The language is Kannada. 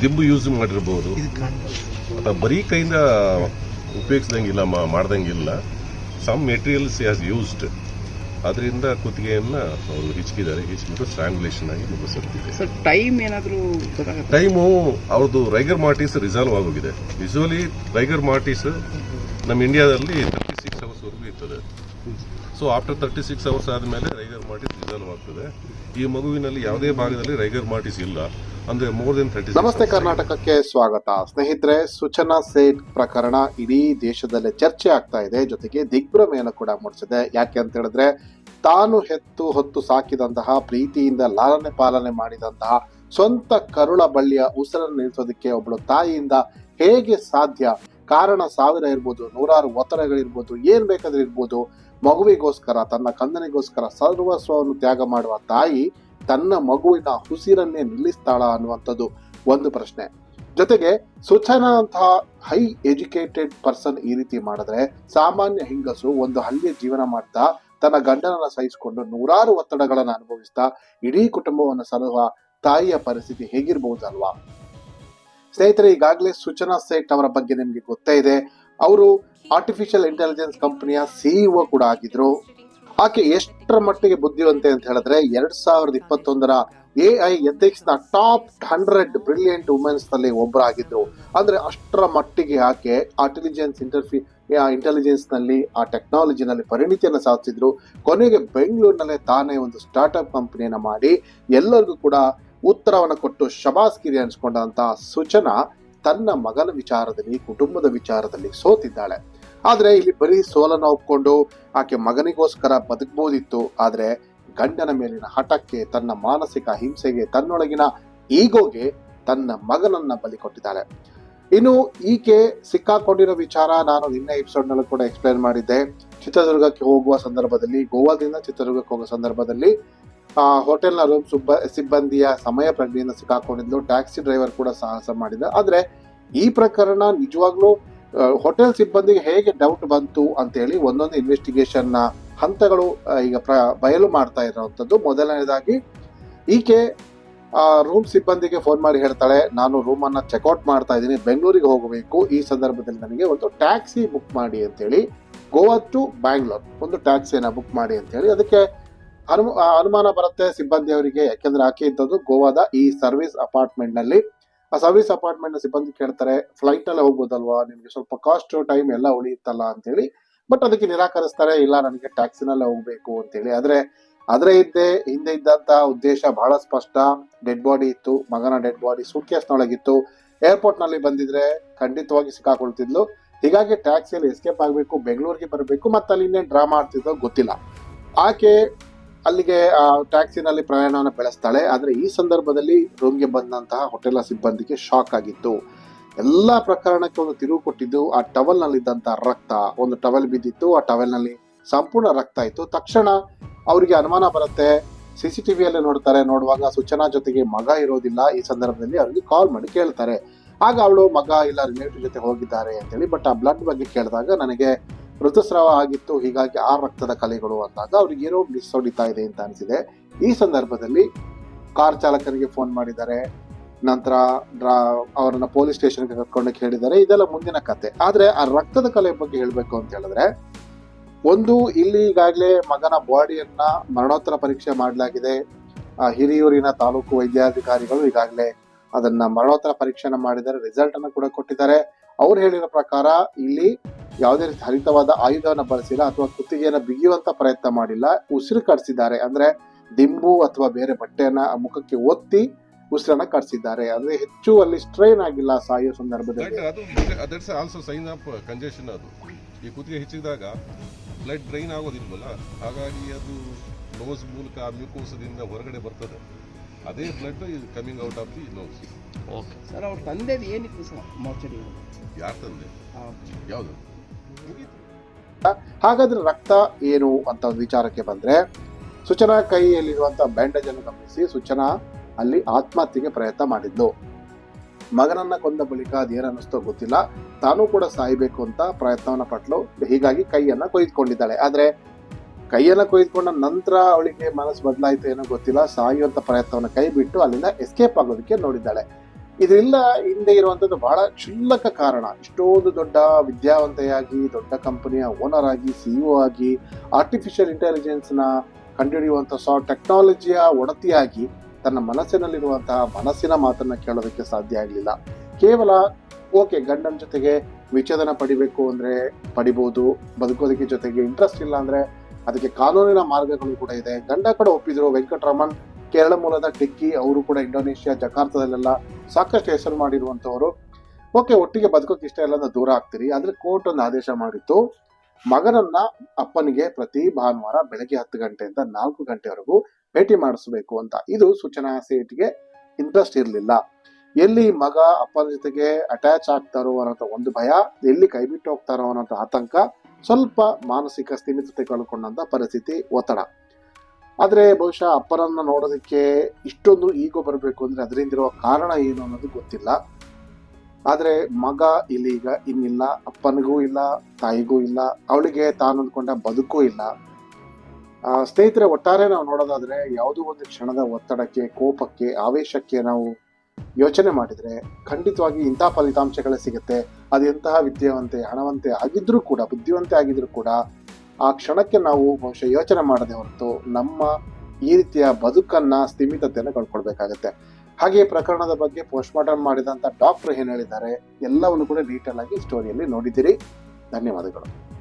ದಿಂಬು ಯೂಸ್ ಮಾಡಿರ್ಬೋದು. ಅಥವಾ ಬರೀ ಕೈಯಿಂದ ಉಪಯೋಗಿಸ್ದಂಗಿಲ್ಲ ಮಾಡ್ದಂಗಿಲ್ಲ ಸಮ್ ಮೆಟೀರಿಯಲ್ಸ್ ಹ್ಯಾಸ್ ಯೂಸ್ಡ್ ಅದರಿಂದ ಕುತ್ತಿಗೆಯನ್ನ ಅವರು ಹಿಚ್ಕಿದ್ದಾರೆ. ಹಿಚ್ಕಿಟ್ಟು ಸ್ಟ್ರಾಂಗ್ಯುಲೇಷನ್ ಆಗಿ ಮುಗಿಸುತ್ತಿದೆ ಸರ್ ಟೈಮ್ ಏನಾದರೂ ಟೈಮು ಅವ್ರದ್ದು ರೈಗರ್ ಮಾರ್ಟಿಸ್ ರಿಸಾಲ್ವ್ ಆಗೋಗಿದೆ. ಯೂಶುವಲಿ ರೈಗರ್ ಮಾರ್ಟಿಸ್ ನಮ್ಮ ಇಂಡಿಯಾದಲ್ಲಿ ತರ್ಟಿ ಸಿಕ್ಸ್ ಇರ್ತದೆ. So after thirty six hours ಆದಮೇಲೆ ರೈಗರ್ ಮಾರ್ಟಿಸ್ ರಿಸಾಲ್ವ್ ಆಗ್ತದೆ. ಈ ಮಗುವಿನಲ್ಲಿ ಯಾವುದೇ ಭಾಗದಲ್ಲಿ ರೈಗರ್ ಮಾರ್ಟಿಸ್ ಇಲ್ಲ. ಅಂದ್ರೆ ಮೋರ್ ದೆನ್ ತರ್ಟಿ ನಮಸ್ತೆ ಕರ್ನಾಟಕಕ್ಕೆ ಸ್ವಾಗತ. ಸ್ನೇಹಿತರೆ ಸುಚನಾ ಸೇಟ್ ಪ್ರಕರಣ ಇಡೀ ದೇಶದಲ್ಲೇ ಚರ್ಚೆ ಆಗ್ತಾ ಇದೆ. ಜೊತೆಗೆ ದಿಗ್ಭ್ರಮೆಯನ್ನು ಕೂಡ ಮೂಡಿಸಿದೆ. ಯಾಕೆ ಅಂತ ಹೇಳಿದ್ರೆ ತಾನು ಹೆತ್ತು ಹೊತ್ತು ಸಾಕಿದಂತಹ ಪ್ರೀತಿಯಿಂದ ಲಾಲನೆ ಪಾಲನೆ ಮಾಡಿದಂತಹ ಸ್ವಂತ ಕರುಳ ಬಳ್ಳಿಯ ಉಸಿರನ್ನು ನಿಲ್ಲಿಸೋದಕ್ಕೆ ಒಬ್ಬಳು ತಾಯಿಯಿಂದ ಹೇಗೆ ಸಾಧ್ಯ? ಕಾರಣ ಸಾವಿರ ಇರ್ಬೋದು, ನೂರಾರು ಒತ್ತಡಗಳಿರ್ಬೋದು, ಏನ್ ಬೇಕಾದ್ರೆ ಇರ್ಬೋದು. ಮಗುವಿಗೋಸ್ಕರ, ತನ್ನ ಕಂದನಿಗೋಸ್ಕರ ಸರ್ವಸ್ವವನ್ನು ತ್ಯಾಗ ಮಾಡುವ ತಾಯಿ ತನ್ನ ಮಗುವಿನ ಉಸಿರನ್ನೇ ನಿಲ್ಲಿಸ್ತಾಳ ಅನ್ನುವಂಥದ್ದು ಒಂದು ಪ್ರಶ್ನೆ. ಜೊತೆಗೆ ಸುಚನಾ ಅಂತಹ ಹೈ ಎಜುಕೇಟೆಡ್ ಪರ್ಸನ್ ಈ ರೀತಿ ಮಾಡಿದ್ರೆ ಸಾಮಾನ್ಯ ಹೆಂಗಸು ಒಂದು ಹಳ್ಳಿಯ ಜೀವನ ಮಾಡ್ತಾ ತನ್ನ ಗಂಡನನ್ನ ಸಹಿಸಿಕೊಂಡು ನೂರಾರು ಒತ್ತಡಗಳನ್ನು ಅನುಭವಿಸ್ತಾ ಇಡೀ ಕುಟುಂಬವನ್ನು ಸಲಹುವ ತಾಯಿಯ ಪರಿಸ್ಥಿತಿ ಹೇಗಿರ್ಬಹುದಲ್ವಾ ಸ್ನೇಹಿತರೆ, ಈಗಾಗಲೇ ಸೂಚನಾ ಸೇಟ್ ಅವರ ಬಗ್ಗೆ ನಿಮಗೆ ಗೊತ್ತೇ ಇದೆ. ಅವರು ಆರ್ಟಿಫಿಷಿಯಲ್ ಇಂಟೆಲಿಜೆನ್ಸ್ ಕಂಪನಿಯ ಸಿಇಒ ಕೂಡ ಆಗಿದ್ರು. ಆಕೆ ಎಷ್ಟರ ಮಟ್ಟಿಗೆ ಬುದ್ಧಿವಂತೆ ಅಂತ ಹೇಳಿದ್ರೆ, ಎರಡ್ ಸಾವಿರದ ಇಪ್ಪತ್ತೊಂದರ ಎ ಐ ಎಥಿಕ್ಸ್ನ ಟಾಪ್ ಹಂಡ್ರೆಡ್ ಬ್ರಿಲಿಯಂಟ್ ವುಮೆನ್ಸ್ನಲ್ಲಿ ಒಬ್ಬರಾಗಿದ್ರು ಅಂದ್ರೆ ಅಷ್ಟರ ಮಟ್ಟಿಗೆ ಆಕೆ ಆರ್ಟಿಲಿಜೆನ್ಸ್ ಇಂಟರ್ಫಿ ಇಂಟೆಲಿಜೆನ್ಸ್ನಲ್ಲಿ ಆ ಟೆಕ್ನಾಲಜಿನಲ್ಲಿ ಪರಿಣಿತಿಯನ್ನು ಸಾಧಿಸಿದ್ರು. ಕೊನೆಗೆ ಬೆಂಗಳೂರಿನಲ್ಲೇ ತಾನೇ ಒಂದು ಸ್ಟಾರ್ಟ್ಅಪ್ ಕಂಪನಿಯನ್ನು ಮಾಡಿ, ಎಲ್ಲರಿಗೂ ಕೂಡ ಉತ್ತರವನ್ನು ಕೊಟ್ಟು ಶಬಾಸ್ಗಿರಿ ಅನ್ಸ್ಕೊಂಡಂತ ಸುಚನಾ ತನ್ನ ಮಗನ ವಿಚಾರದಲ್ಲಿ, ಕುಟುಂಬದ ವಿಚಾರದಲ್ಲಿ ಸೋತಿದ್ದಾಳೆ. ಆದ್ರೆ ಇಲ್ಲಿ ಬರೀ ಸೋಲನ್ನು ಒಪ್ಕೊಂಡು ಆಕೆ ಮಗನಿಗೋಸ್ಕರ ಬದುಕಬಹುದಿತ್ತು ಆದ್ರೆ ಗಂಡನ ಮೇಲಿನ ಹಠಕ್ಕೆ, ತನ್ನ ಮಾನಸಿಕ ಹಿಂಸೆಗೆ, ತನ್ನೊಳಗಿನ ಈಗೋಗೆ ತನ್ನ ಮಗನನ್ನ ಬಲಿ ಕೊಟ್ಟಿದ್ದಾಳೆ. ಇನ್ನು ಈಕೆ ಸಿಕ್ಕಾಕೊಂಡಿರೋ ವಿಚಾರ ನಾನು ನಿನ್ನೆ ಎಪಿಸೋಡ್ ನಲ್ಲೂ ಕೂಡ ಎಕ್ಸ್ಪ್ಲೈನ್ ಮಾಡಿದ್ದೆ. ಚಿತ್ರದುರ್ಗಕ್ಕೆ ಹೋಗುವ ಸಂದರ್ಭದಲ್ಲಿ, ಗೋವಾದಿಂದ ಚಿತ್ರದುರ್ಗಕ್ಕೆ ಹೋಗುವ ಸಂದರ್ಭದಲ್ಲಿ ಆ ಹೋಟೆಲ್ನ ರೂಮ್ ಸುಬ್ಬ, ಸಿಬ್ಬಂದಿಯ ಸಮಯ ಪ್ರಜ್ಞೆಯನ್ನು ಸಿಕ್ಕಾಕೊಂಡಿದ್ದು ಟ್ಯಾಕ್ಸಿ ಡ್ರೈವರ್ ಕೂಡ ಸಾಹಸ ಮಾಡಿದ. ಆದ್ರೆ ಈ ಪ್ರಕರಣ ನಿಜವಾಗ್ಲೂ ಹೋಟೆಲ್ ಸಿಬ್ಬಂದಿಗೆ ಹೇಗೆ ಡೌಟ್ ಬಂತು ಅಂತೇಳಿ ಒಂದೊಂದು ಇನ್ವೆಸ್ಟಿಗೇಷನ್ನ ಹಂತಗಳು ಈಗ ಪ್ರ, ಬಯಲು ಮಾಡ್ತಾ ಇರುವಂತದ್ದು. ಮೊದಲನೇದಾಗಿ, ಈಕೆ ರೂಮ್ ಸಿಬ್ಬಂದಿಗೆ ಫೋನ್ ಮಾಡಿ ಹೇಳ್ತಾಳೆ, ನಾನು ರೂಮ್ ಅನ್ನ ಚೆಕ್ಔಟ್ ಮಾಡ್ತಾ ಇದ್ದೀನಿ, ಬೆಂಗಳೂರಿಗೆ ಹೋಗಬೇಕು. ಈ ಸಂದರ್ಭದಲ್ಲಿ ನನಗೆ ಒಂದು ಟ್ಯಾಕ್ಸಿ ಬುಕ್ ಮಾಡಿ ಅಂತೇಳಿ ಗೋವಾ ಟು ಬ್ಯಾಂಗ್ಳೂರ್, ಒಂದು ಟ್ಯಾಕ್ಸಿಯನ್ನ ಬುಕ್ ಮಾಡಿ ಅಂತೇಳಿ ಅದಕ್ಕೆ ಅನು ಅನುಮಾನ ಬರುತ್ತೆ ಸಿಬ್ಬಂದಿ ಅವರಿಗೆ ಯಾಕೆಂದ್ರೆ ಆಕೆ ಇದ್ದದ್ದು ಗೋವಾದ ಈ ಸರ್ವಿಸ್ ಅಪಾರ್ಟ್ಮೆಂಟ್ನಲ್ಲಿ ಆ ಸರ್ವಿಸ್ ಅಪಾರ್ಟ್ಮೆಂಟ್ನ ಸಿಬ್ಬಂದಿ ಕೇಳ್ತಾರೆ ಫ್ಲೈಟ್ ಅಲ್ಲೇ ಹೋಗ್ಬೋದಲ್ವಾ? ನಿಮ್ಗೆ ಸ್ವಲ್ಪ ಕಾಸ್ಟ್, ಟೈಮ್ ಎಲ್ಲ ಉಳಿಯುತ್ತಲ್ಲ? ಅಂತೇಳಿ. ಬಟ್ ಅದಕ್ಕೆ ನಿರಾಕರಿಸ್ತಾರೆ, ಇಲ್ಲ, ನನಗೆ ಟ್ಯಾಕ್ಸಿನಲ್ಲೇ ಹೋಗ್ಬೇಕು, ಅಂತೇಳಿ. ಆದ್ರೆ ಆದ್ರೆ ಹಿಂದೆ ಹಿಂದೆ ಇದ್ದಂತ ಉದ್ದೇಶ ಬಹಳ ಸ್ಪಷ್ಟ. ಡೆಡ್ ಬಾಡಿ ಇತ್ತು, ಮಗನ ಡೆಡ್ ಬಾಡಿ ಸೂಟ್ಕೇಸ್ನೊಳಗಿತ್ತು. ಏರ್ಪೋರ್ಟ್ನಲ್ಲಿ ಬಂದಿದ್ರೆ ಖಂಡಿತವಾಗಿ ಸಿಕ್ಕಾಕೊಳ್ತಿದ್ಲು. ಹೀಗಾಗಿ ಟ್ಯಾಕ್ಸಿಯಲ್ಲಿ ಎಸ್ಕೇಪ್ ಆಗಬೇಕು, ಬೆಂಗಳೂರಿಗೆ ಬರಬೇಕು ಮತ್ತೆ ಅಲ್ಲಿ ಇನ್ನೇನು ಡ್ರಾಮಾ ಆಡ್ತಿದ್ದೋ ಗೊತ್ತಿಲ್ಲ. ಆಕೆ ಅಲ್ಲಿಗೆ ಟ್ಯಾಕ್ಸಿನಲ್ಲಿ ಪ್ರಯಾಣವನ್ನು ಬೆಳೆಸ್ತಾಳೆ. ಆದರೆ ಈ ಸಂದರ್ಭದಲ್ಲಿ ರೂಮ್ಗೆ ಬಂದಂತಹ ಹೋಟೆಲ್ ಸಿಬ್ಬಂದಿಗೆ ಶಾಕ್ ಆಗಿತ್ತು. ಎಲ್ಲ ಪ್ರಕರಣಕ್ಕೆ ಒಂದು ತಿರುವು ಕೊಟ್ಟಿದ್ದು, ಆ ಟವಲ್ನಲ್ಲಿ ಇದ್ದಂತಹ ರಕ್ತ. ಒಂದು ಟವೆಲ್ ಬಿದ್ದಿತ್ತು, ಆ ಟವೆಲ್ನಲ್ಲಿ ಸಂಪೂರ್ಣ ರಕ್ತ ಇತ್ತು. ತಕ್ಷಣ ಅವರಿಗೆ ಅನುಮಾನ ಬರುತ್ತೆ. ಸಿ ಸಿ ಟಿ ವಿಯಲ್ಲೇ ನೋಡ್ತಾರೆ, ನೋಡುವಾಗ ಸೂಚನಾ ಜೊತೆಗೆ ಮಗ ಇರೋದಿಲ್ಲ. ಈ ಸಂದರ್ಭದಲ್ಲಿ ಅವರಿಗೆ ಕಾಲ್ ಮಾಡಿ ಕೇಳ್ತಾರೆ. ಆಗ ಅವಳು, ಮಗ ಇಲ್ಲ ರಿಲೇಟಿವ್ ಜೊತೆ ಹೋಗಿದ್ದಾರೆ ಅಂತೇಳಿ ಬಟ್ ಆ ಬ್ಲಡ್ ಬಗ್ಗೆ ಕೇಳಿದಾಗ ನನಗೆ ಋತುಸ್ರಾವ ಆಗಿತ್ತು, ಹೀಗಾಗಿ ಆ ರಕ್ತದ ಕಲೆಗಳು ಅಂದಾಗ ಅವ್ರಿಗೆ ಏನೋ ಮಿಸ್ ಹೊಡಿತಾ ಇದೆ ಅಂತ ಅನಿಸಿದೆ. ಈ ಸಂದರ್ಭದಲ್ಲಿ ಕಾರ್ ಚಾಲಕನಿಗೆ ಫೋನ್ ಮಾಡಿದ್ದಾರೆ. ನಂತರ ಡ್ರಾ, ಅವರನ್ನ ಪೊಲೀಸ್ ಸ್ಟೇಷನ್ಗೆ ಕರ್ಕೊಂಡಕ್ಕೆ ಹೇಳಿದ್ದಾರೆ. ಇದೆಲ್ಲ ಮುಂದಿನ ಕತೆ. ಆದ್ರೆ ಆ ರಕ್ತದ ಕಲೆ ಬಗ್ಗೆ ಹೇಳಬೇಕು ಅಂತ ಹೇಳಿದ್ರೆ, ಒಂದು ಇಲ್ಲಿ ಈಗಾಗಲೇ ಮಗನ ಬಾಡಿಯನ್ನ ಮರಣೋತ್ತರ ಪರೀಕ್ಷೆ ಮಾಡಲಾಗಿದೆ. ಹಿರಿಯೂರಿನ ತಾಲೂಕು ವೈದ್ಯಾಧಿಕಾರಿಗಳು ಈಗಾಗಲೇ ಅದನ್ನ ಮರಣೋತ್ತರ ಪರೀಕ್ಷೆನ ಮಾಡಿದ್ದಾರೆ. ರಿಸಲ್ಟ್ ಅನ್ನು ಕೂಡ ಕೊಟ್ಟಿದ್ದಾರೆ. ಅವ್ರು ಹೇಳಿರೋ ಪ್ರಕಾರ ಇಲ್ಲಿ ಯಾವುದೇ ರೀತಿ ಹರಿತವಾದ ಆಯುಧವನ್ನು ಬಳಸಿಲ್ಲ ಅಥವಾ ಕುತ್ತಿಗೆಯನ್ನು ಬಿಗಿಯುವಂತ ಪ್ರಯತ್ನ ಮಾಡಿಲ್ಲ, ಉಸಿರು ಕಟ್ಸಿದ್ದಾರೆ. ಅಂದ್ರೆ ದಿಂಬು ಅಥವಾ ಬೇರೆ ಬಟ್ಟೆಯನ್ನ ಮುಖಕ್ಕೆ ಒತ್ತಿ ಉಸಿರನ್ನ ಕಟ್ಸಿದ್ದಾರೆ. ಅಂದ್ರೆ ಹೆಚ್ಚು ಅಲ್ಲಿ ಸ್ಟ್ರೈನ್ ಆಗಿಲ್ಲ ಸಾಯೋ ಸಂದರ್ಭದಲ್ಲಿ. ಆಲ್ಸೋ ಸೈನ್ ಆಫ್ ಕಂಜೆಷನ್ ಅದು. ಈ ಕುತ್ತಿಗೆ ಹೆಚ್ಚಿದಾಗ ಬ್ಲಡ್ ಡ್ರೈನ್ ಆಗೋದಿಲ್ವಲ್ಲ? ಹಾಗಾಗಿ ಅದು ನೋಸ್ ಮೂಲಕ ಮ್ಯೂಕೋಸದಿಂದ ಹೊರಗಡೆ ಬರ್ತದೆ. ಅದೇ blood is coming out of the nose okay sir ಅವ್ರ ತಂದೆದು ಏನಿತ್ತು ಸರ್ ಮೋರ್ಚರಿ ಯಾರ ತಂದೆ? ಯಾವುದು? ಹಾಗಾದ್ರೆ ರಕ್ತ ಏನು ಅಂತ ಒಂದು ವಿಚಾರಕ್ಕೆ ಬಂದ್ರೆ ಸುಚನಾ ಕೈಯಲ್ಲಿರುವಂತಹ ಬ್ಯಾಂಡೇಜ್ ಅನ್ನು ಗಮನಿಸಿ ಸುಚನಾ ಅಲ್ಲಿ ಆತ್ಮಹತ್ಯೆಗೆ ಪ್ರಯತ್ನ ಮಾಡಿದ್ಲು. ಮಗನನ್ನ ಕೊಂದ ಬಳಿಕ ಅದೇನನ್ನಿಸ್ತೋ ಗೊತ್ತಿಲ್ಲ. ತಾನೂ ಕೂಡ ಸಾಯ್ಬೇಕು ಅಂತ ಪ್ರಯತ್ನವನ್ನ ಪಟ್ಲು. ಹೀಗಾಗಿ ಕೈಯನ್ನ ಕೊಯ್ದುಕೊಂಡಿದ್ದಾಳೆ. ಆದ್ರೆ ಕೈಯನ್ನ ಕೊಯ್ದುಕೊಂಡ ನಂತರ ಅವಳಿಗೆ ಮನಸ್ಸು ಬದಲಾಯಿತು ಏನೋ ಗೊತ್ತಿಲ್ಲ, ಸಾಯುವಂತ ಪ್ರಯತ್ನವನ್ನು ಕೈ ಬಿಟ್ಟು ಅಲ್ಲಿಂದ ಎಸ್ಕೇಪ್ ಆಗೋದಕ್ಕೆ ನೋಡಿದ್ದಾಳೆ. ಇದರಿಂದ ಹಿಂದೆ ಇರುವಂತದ್ದು ಬಹಳ ಕ್ಷುಲ್ಲಕ ಕಾರಣ. ಇಷ್ಟೊಂದು ದೊಡ್ಡ ವಿದ್ಯಾವಂತೆಯಾಗಿ, ದೊಡ್ಡ ಕಂಪನಿಯ ಓನರ್ ಆಗಿ ಸಿ ಆಗಿ ಆರ್ಟಿಫಿಷಿಯಲ್ ಇಂಟೆಲಿಜೆನ್ಸ್ನ ನ ಕಂಡುಹಿಡಿಯುವಂತಹ ಸಾ ಟೆಕ್ನಾಲಜಿಯ ಒಡತಿಯಾಗಿ ತನ್ನ ಮನಸ್ಸಿನಲ್ಲಿರುವಂತಹ ಮನಸ್ಸಿನ ಮಾತನ್ನ ಕೇಳೋದಕ್ಕೆ ಸಾಧ್ಯ ಆಗಲಿಲ್ಲ. ಕೇವಲ ಓಕೆ ಗಂಡನ ಜೊತೆಗೆ ವಿಚ್ಛೇದನ ಪಡಿಬೇಕು ಅಂದ್ರೆ ಪಡಿಬಹುದು ಬದುಕೋದಕ್ಕೆ ಜೊತೆಗೆ ಇಂಟ್ರೆಸ್ಟ್ ಇಲ್ಲ ಅಂದ್ರೆ ಅದಕ್ಕೆ ಕಾನೂನಿನ ಮಾರ್ಗಗಳು ಕೂಡ ಇದೆ. ಗಂಡ ಕೂಡ ಒಪ್ಪಿದ್ರು. ವೆಂಕಟರಾಮನ್ ಕೇರಳ ಮೂಲದ ಟಿಕ್ಕಿ, ಅವರು ಕೂಡ ಇಂಡೋನೇಷ್ಯಾ, ಜಕಾರ್ತದಲ್ಲೆಲ್ಲ ಸಾಕಷ್ಟು ಹೆಸರು ಮಾಡಿರುವಂತವರು. ಓಕೆ, ಒಟ್ಟಿಗೆ ಬದುಕೋಕೆ ಇಷ್ಟ ಇಲ್ಲ ದೂರ ಆಗ್ತೀರಿ. ಆದ್ರೆ ಕೋರ್ಟ್ ಒಂದು ಆದೇಶ ಮಾಡಿತ್ತು. ಮಗನನ್ನ ಅಪ್ಪನಿಗೆ ಪ್ರತಿ ಭಾನುವಾರ ಬೆಳಗ್ಗೆ ಹತ್ತು ಗಂಟೆಯಿಂದ ನಾಲ್ಕು ಗಂಟೆವರೆಗೂ ಭೇಟಿ ಮಾಡಿಸ್ಬೇಕು ಅಂತ. ಇದು ಸೂಚನಾ ಸೇಟ್ಗೆ ಇಂಟ್ರೆಸ್ಟ್ ಇರಲಿಲ್ಲ. ಎಲ್ಲಿ ಮಗ ಅಪ್ಪನ ಜೊತೆಗೆ ಅಟ್ಯಾಚ್ ಆಗ್ತಾರೋ ಅನ್ನೋ ಒಂದು ಭಯ, ಎಲ್ಲಿ ಕೈ ಬಿಟ್ಟು ಹೋಗ್ತಾರೋ ಅನ್ನೋ ಆತಂಕ. ಸ್ವಲ್ಪ ಮಾನಸಿಕ ಸ್ಥಿಮಿತತೆ ಕಳ್ಕೊಂಡಂತ ಪರಿಸ್ಥಿತಿ ಒತ್ತಡ. ಆದ್ರೆ ಬಹುಶಃ ಅಪ್ಪರನ್ನ ನೋಡೋದಕ್ಕೆ ಇಷ್ಟೊಂದು ಈಗೋ ಬರಬೇಕು ಅಂದ್ರೆ ಅದರಿಂದಿರುವ ಕಾರಣ ಏನು ಅನ್ನೋದು ಗೊತ್ತಿಲ್ಲ. ಆದ್ರೆ ಮಗ ಇಲ್ಲಿ ಈಗ ಇನ್ನಿಲ್ಲ, ಅಪ್ಪನಿಗೂ ಇಲ್ಲ, ತಾಯಿಗೂ ಇಲ್ಲ, ಅವಳಿಗೆ ತಾನು ಅಂದ್ಕೊಂಡ ಬದುಕೂ ಇಲ್ಲ. ಸ್ನೇಹಿತರೆ, ಒಟ್ಟಾರೆ ನಾವು ನೋಡೋದಾದ್ರೆ ಯಾವುದೋ ಒಂದು ಕ್ಷಣದ ಒತ್ತಡಕ್ಕೆ, ಕೋಪಕ್ಕೆ, ಆವೇಶಕ್ಕೆ ನಾವು ಯೋಚನೆ ಮಾಡಿದರೆ ಖಂಡಿತವಾಗಿ ಇಂಥ ಫಲಿತಾಂಶಗಳೇ ಸಿಗುತ್ತೆ. ಅದು ಎಂತಹ ವಿದ್ಯಾವಂತೆ, ಹಣವಂತೆ ಆಗಿದ್ರೂ ಕೂಡ, ಬುದ್ಧಿವಂತೆ ಆಗಿದ್ರೂ ಕೂಡ ಆ ಕ್ಷಣಕ್ಕೆ ನಾವು ಬಹುಶಃ ಯೋಚನೆ ಮಾಡದೆ ಹೊರತು ನಮ್ಮ ಈ ರೀತಿಯ ಬದುಕನ್ನ ಸ್ಥಿಮಿತತೆಯನ್ನು ಕಳ್ಕೊಳ್ಬೇಕಾಗತ್ತೆ. ಹಾಗೆ ಪ್ರಕರಣದ ಬಗ್ಗೆ ಪೋಸ್ಟ್ ಮಾರ್ಟಮ್ ಮಾಡಿದಂತ ಡಾಕ್ಟರ್ ಏನು ಹೇಳಿದ್ದಾರೆ, ಎಲ್ಲವನ್ನು ಕೂಡ ಡೀಟೇಲ್ ಆಗಿ ಸ್ಟೋರಿಯಲ್ಲಿ ನೋಡಿದ್ದೀರಿ ಧನ್ಯವಾದಗಳು.